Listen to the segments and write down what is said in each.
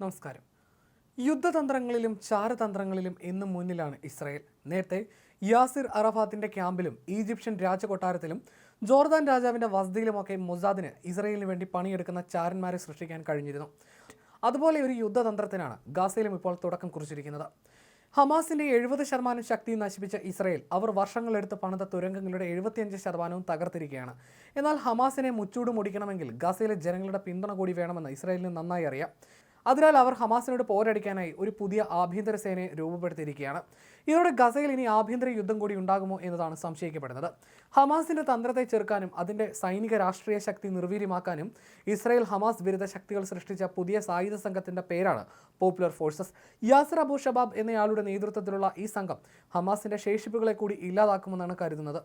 നമസ്കാരം. യുദ്ധതന്ത്രങ്ങളിലും ചാരതന്ത്രങ്ങളിലും എന്നും മുന്നിലാണ് ഇസ്രായേൽ. നേരത്തെ യാസിർ അറഫാത്തിന്റെ ക്യാമ്പിലും ഈജിപ്ഷ്യൻ രാജകൊട്ടാരത്തിലും ജോർദാൻ രാജാവിന്റെ വസതിയിലുമൊക്കെ മൊസാദിന് ഇസ്രായേലിന് വേണ്ടി പണിയെടുക്കുന്ന ചാരന്മാരെ സൃഷ്ടിക്കാൻ കഴിഞ്ഞിരുന്നു. അതുപോലെ ഒരു യുദ്ധതന്ത്രത്തിനാണ് ഗാസയിലും ഇപ്പോൾ തുടക്കം കുറിച്ചിരിക്കുന്നത്. ഹമാസിന്റെ എഴുപത് ശതമാനം ശക്തി നശിപ്പിച്ച ഇസ്രായേൽ അവർ വർഷങ്ങളെടുത്ത് പണിത തുരങ്കങ്ങളുടെ എഴുപത്തിയഞ്ച് ശതമാനവും തകർത്തിരിക്കുകയാണ്. എന്നാൽ ഹമാസിനെ മുച്ചൂട് മുടിക്കണമെങ്കിൽ ഗാസയിലെ ജനങ്ങളുടെ പിന്തുണ കൂടി വേണമെന്ന് ഇസ്രായേലിന് നന്നായി അറിയാം. അതിനാൽ അവർ ഹമാസിനോട് പോരടിക്കാനായി ഒരു പുതിയ ആഭ്യന്തര സേനയെ രൂപപ്പെടുത്തിയിരിക്കുകയാണ്. ഇതോടെ ഗസയിൽ ഇനി ആഭ്യന്തര യുദ്ധം കൂടി ഉണ്ടാകുമോ എന്നതാണ് സംശയിക്കപ്പെടുന്നത്. ഹമാസിന്റെ തന്ത്രത്തെ ചെറുക്കാനും അതിന്റെ സൈനിക രാഷ്ട്രീയ ശക്തി നിർവീര്യമാക്കാനും ഇസ്രായേൽ ഹമാസ് വിരുദ്ധ ശക്തികൾ സൃഷ്ടിച്ച പുതിയ സായുധ സംഘത്തിന്റെ പേരാണ് popular forces Yasser Abu Shabab എന്നയാളുടെ നേതൃത്വത്തിലുള്ള ഈ സംഘം ഹമാസിന്റെ ശേഷിപ്പുകളെ കൂടി ഇല്ലാതാക്കുമെന്നാണ് കരുതുന്നത്.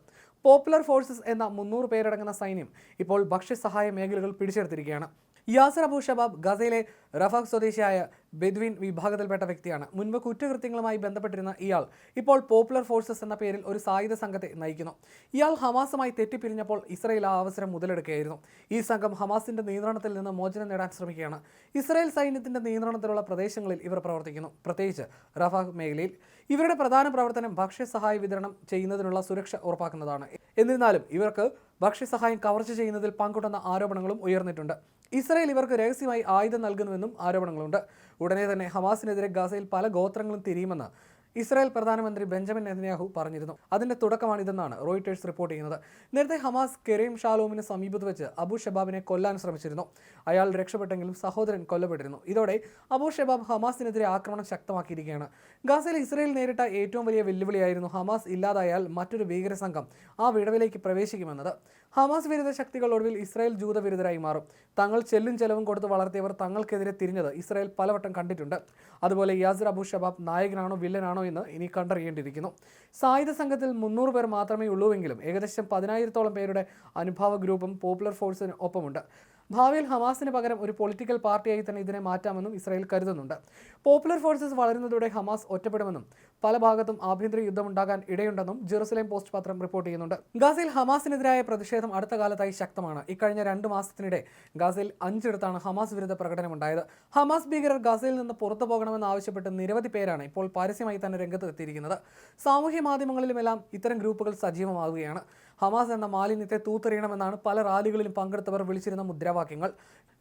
പോപ്പുലർ ഫോഴ്സസ് എന്ന മുന്നൂറ് പേരടങ്ങുന്ന സൈന്യം ഇപ്പോൾ ഭക്ഷ്യസഹായ മേഖലകൾ പിടിച്ചെടുത്തിരിക്കുകയാണ്. യാസർ അബു ഷബാബ് ഗസയിലെ റഫാഖ് സ്വദേശിയായ ബെദ്വിൻ വിഭാഗത്തിൽപ്പെട്ട വ്യക്തിയാണ്. മുൻപ് കുറ്റകൃത്യങ്ങളുമായി ബന്ധപ്പെട്ടിരുന്ന ഇയാൾ ഇപ്പോൾ പോപ്പുലർ ഫോഴ്സസ് എന്ന പേരിൽ ഒരു സായുധ സംഘത്തെ നയിക്കുന്നു. ഇയാൾ ഹമാസുമായി തെറ്റിപ്പിരിഞ്ഞപ്പോൾ ഇസ്രയേൽ ആ അവസരം മുതലെടുക്കുകയായിരുന്നു. ഈ സംഘം ഹമാസിന്റെ നിയന്ത്രണത്തിൽ നിന്ന് മോചനം നേടാൻ ശ്രമിക്കുകയാണ്. ഇസ്രയേൽ സൈന്യത്തിന്റെ നിയന്ത്രണത്തിലുള്ള പ്രദേശങ്ങളിൽ ഇവർ പ്രവർത്തിക്കുന്നു. പ്രത്യേകിച്ച് റഫാഖ് മേഖലയിൽ ഇവരുടെ പ്രധാന പ്രവർത്തനം ഭക്ഷ്യസഹായ വിതരണം ചെയ്യുന്നതിനുള്ള സുരക്ഷ ഉറപ്പാക്കുന്നതാണ്. എന്നിരുന്നാലും ഇവർക്ക് ഭക്ഷ്യസഹായം കവർച്ച ചെയ്യുന്നതിൽ പങ്കുണ്ടെന്ന ആരോപണങ്ങളും ഉയർന്നിട്ടുണ്ട്. ഇസ്രയേൽ ഇവർക്ക് രഹസ്യമായി ആയുധം നൽകുന്നുവെന്നും ആരോപണങ്ങളുണ്ട്. ഉടനെ തന്നെ ഹമാസിനെതിരെ ഗാസയിൽ പല ഗോത്രങ്ങളും തിരിയുമെന്ന് ഇസ്രായേൽ പ്രധാനമന്ത്രി ബെഞ്ചമിൻ നെതന്യാഹു പറഞ്ഞിരുന്നു. അതിന്റെ തുടക്കമാണിതെന്നാണ് റോയിട്ടേഴ്സ് റിപ്പോർട്ട് ചെയ്യുന്നത്. നേരത്തെ ഹമാസ് കെരീം ഷാലോമിന് സമീപത്ത് വെച്ച് അബു ഷബാബിനെ കൊല്ലാൻ ശ്രമിച്ചിരുന്നു. അയാൾ രക്ഷപ്പെട്ടെങ്കിലും സഹോദരൻ കൊല്ലപ്പെട്ടിരുന്നു. ഇതോടെ അബു ഷബാബ് ഹമാസിനെതിരെ ആക്രമണം ശക്തമാക്കിയിരിക്കുകയാണ്. ഗാസയിൽ ഇസ്രായേൽ നേരിട്ട ഏറ്റവും വലിയ വെല്ലുവിളിയായിരുന്നു ഹമാസ് ഇല്ലാതായാൽ മറ്റൊരു ഭീകര സംഘം ആ വിടവിലേക്ക് പ്രവേശിക്കുമെന്നത്. ഹമാസ് വിരുദ്ധ ശക്തികൾ ഒടുവിൽ ഇസ്രായേൽ ജൂതവിരുദ്ധരായി മാറും. തങ്ങൾ ചെല്ലും ചെലവും കൊടുത്ത് വളർത്തിയവർ തങ്ങൾക്കെതിരെ തിരിഞ്ഞത് ഇസ്രായേൽ പലവട്ടം കണ്ടിട്ടുണ്ട്. അതുപോലെ യാസിർ അബു ഷബാബ് നായകനാണോ വില്ലനാണോ എന്ന് ഇനി കണ്ടറിയേണ്ടിയിരിക്കുന്നു. സായുധ സംഘത്തിൽ മുന്നൂറ് പേർ മാത്രമേ ഉള്ളൂവെങ്കിലും ഏകദേശം പതിനായിരത്തോളം പേരുടെ അനുഭാവ ഗ്രൂപ്പും പോപ്പുലർ ഫോഴ്സിന് ഒപ്പമുണ്ട്. ഭാവിയിൽ ഹമാസിന് പകരം ഒരു പൊളിറ്റിക്കൽ പാർട്ടിയായി തന്നെ ഇതിനെ മാറ്റാമെന്നും ഇസ്രായേൽ കരുതുന്നുണ്ട്. പോപ്പുലർ ഫോഴ്സസ് വളരുന്നതോടെ ഹമാസ് ഒറ്റപ്പെടുമെന്നും പല ഭാഗത്തും ആഭ്യന്തര യുദ്ധമുണ്ടാകാൻ ഇടയുണ്ടെന്നും ജെറുസലേം പോസ്റ്റ് പത്രം റിപ്പോർട്ട് ചെയ്യുന്നുണ്ട്. ഗാസയിൽ ഹമാസിനെതിരായ പ്രതിഷേധം അടുത്ത കാലത്തായി ശക്തമാണ്. ഇക്കഴിഞ്ഞ രണ്ട് മാസത്തിനിടെ ഗാസയിൽ അഞ്ചിടത്താണ് ഹമാസ് വിരുദ്ധ പ്രകടനമുണ്ടായത്. ഹമാസ് ഭീകരർ ഗാസയിൽ നിന്ന് പുറത്തു പോകണമെന്ന് ആവശ്യപ്പെട്ട് നിരവധി പേരാണ് ഇപ്പോൾ പരസ്യമായി തന്നെ രംഗത്ത് എത്തിയിരിക്കുന്നത്. സാമൂഹ്യ മാധ്യമങ്ങളിലുമെല്ലാം ഇത്തരം ഗ്രൂപ്പുകൾ സജീവമാവുകയാണ്. ഹമാസ് എന്ന മാലിന്യത്തെ തൂത്തെറിയണമെന്നാണ് പല റാലികളിലും പങ്കെടുത്തവർ വിളിച്ചിരുന്ന മുദ്രാവാക്യങ്ങൾ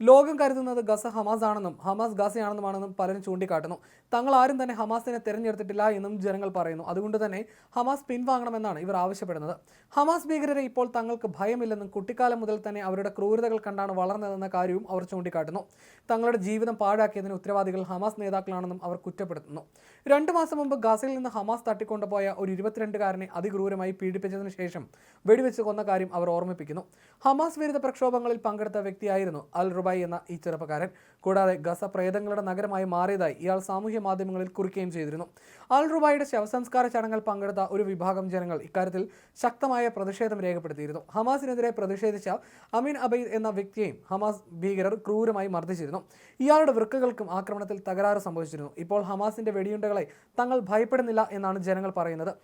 ലോകം കരുതുന്നത് ഗസ ഹമാസ് ആണെന്നും ഹമാസ് ഗസയാണെന്നുമാണെന്നും പലരും ചൂണ്ടിക്കാട്ടുന്നു. തങ്ങൾ ആരും തന്നെ ഹമാസിനെ തിരഞ്ഞെടുത്തിട്ടില്ല എന്നും ജനങ്ങൾ പറയുന്നു. അതുകൊണ്ട് തന്നെ ഹമാസ് പിൻവാങ്ങണമെന്നാണ് ഇവർ ആവശ്യപ്പെടുന്നത്. ഹമാസ് ഭീകരരെ ഇപ്പോൾ തങ്ങൾക്ക് ഭയമില്ലെന്നും കുട്ടിക്കാലം മുതൽ തന്നെ അവരുടെ ക്രൂരതകൾ കണ്ടാണ് വളർന്നതെന്ന കാര്യവും അവർ ചൂണ്ടിക്കാട്ടുന്നു. തങ്ങളുടെ ജീവിതം പാഴാക്കിയതിന് ഉത്തരവാദികൾ ഹമാസ് നേതാക്കളാണെന്നും അവർ കുറ്റപ്പെടുത്തുന്നു. രണ്ടു മാസം മുമ്പ് ഗസയിൽ നിന്ന് ഹമാസ് തട്ടിക്കൊണ്ടുപോയ ഒരു ഇരുപത്തിരണ്ടുകാരനെ അതിക്രൂരമായി പീഡിപ്പിച്ചതിനു ശേഷം വെടിവെച്ച് കൊന്ന കാര്യം അവർ ഓർമ്മിപ്പിക്കുന്നു. ഹമാസ് വിരുദ്ധ പ്രക്ഷോഭങ്ങളിൽ പങ്കെടുത്ത വ്യക്തിയായിരുന്നു അൽ റുബായി എന്ന ഈ ചെറുപ്പക്കാരൻ. കൂടാതെ ഗസ പ്രേതങ്ങളുടെ നഗരമായി മാറിയതായി ഇയാൾ സാമൂഹ്യ മാധ്യമങ്ങളിൽ കുറിക്കുകയും ചെയ്തിരുന്നു. അൽ റുബായിയുടെ ശവസംസ്കാര ചടങ്ങിൽ പങ്കെടുത്ത ഒരു വിഭാഗം ജനങ്ങൾ ഇക്കാര്യത്തിൽ ശക്തമായ പ്രതിഷേധം രേഖപ്പെടുത്തിയിരുന്നു. ഹമാസിനെതിരെ പ്രതിഷേധിച്ച അമീൻ അബൈദ് എന്ന വ്യക്തിയെയും ഹമാസ് ഭീകരർ ക്രൂരമായി മർദ്ദിച്ചിരുന്നു. ഇയാളുടെ വൃക്കകൾക്കും ആക്രമണത്തിൽ തകരാറ് സംഭവിച്ചിരുന്നു. ഇപ്പോൾ ഹമാസിന്റെ വെടിയുണ്ടകളെ തങ്ങൾ ഭയപ്പെടുന്നില്ല എന്നാണ് ജനങ്ങൾ പറയുന്നത്.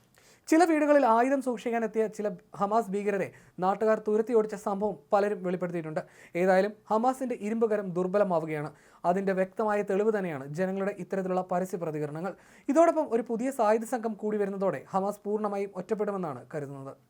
ചില വീടുകളിൽ ആയുധം സൂക്ഷിക്കാൻ എത്തിയ ചില ഹമാസ് ഭീകരരെ നാട്ടുകാർ തുരത്തി ഓടിച്ച സംഭവം പലരും വെളിപ്പെടുത്തിയിട്ടുണ്ട്. ഏതായാലും ഹമാസിന്റെ ഇരുമ്പുകരം ദുർബലമാവുകയാണ്. അതിന്റെ വ്യക്തമായ തെളിവ് തന്നെയാണ് ജനങ്ങളുടെ ഇത്തരത്തിലുള്ള പരസ്യ പ്രതികരണങ്ങൾ. ഇതോടൊപ്പം ഒരു പുതിയ സായുധ സംഘം കൂടി വരുന്നതോടെ ഹമാസ് പൂർണമായും ഒറ്റപ്പെടുമെന്നാണ് കരുതുന്നത്.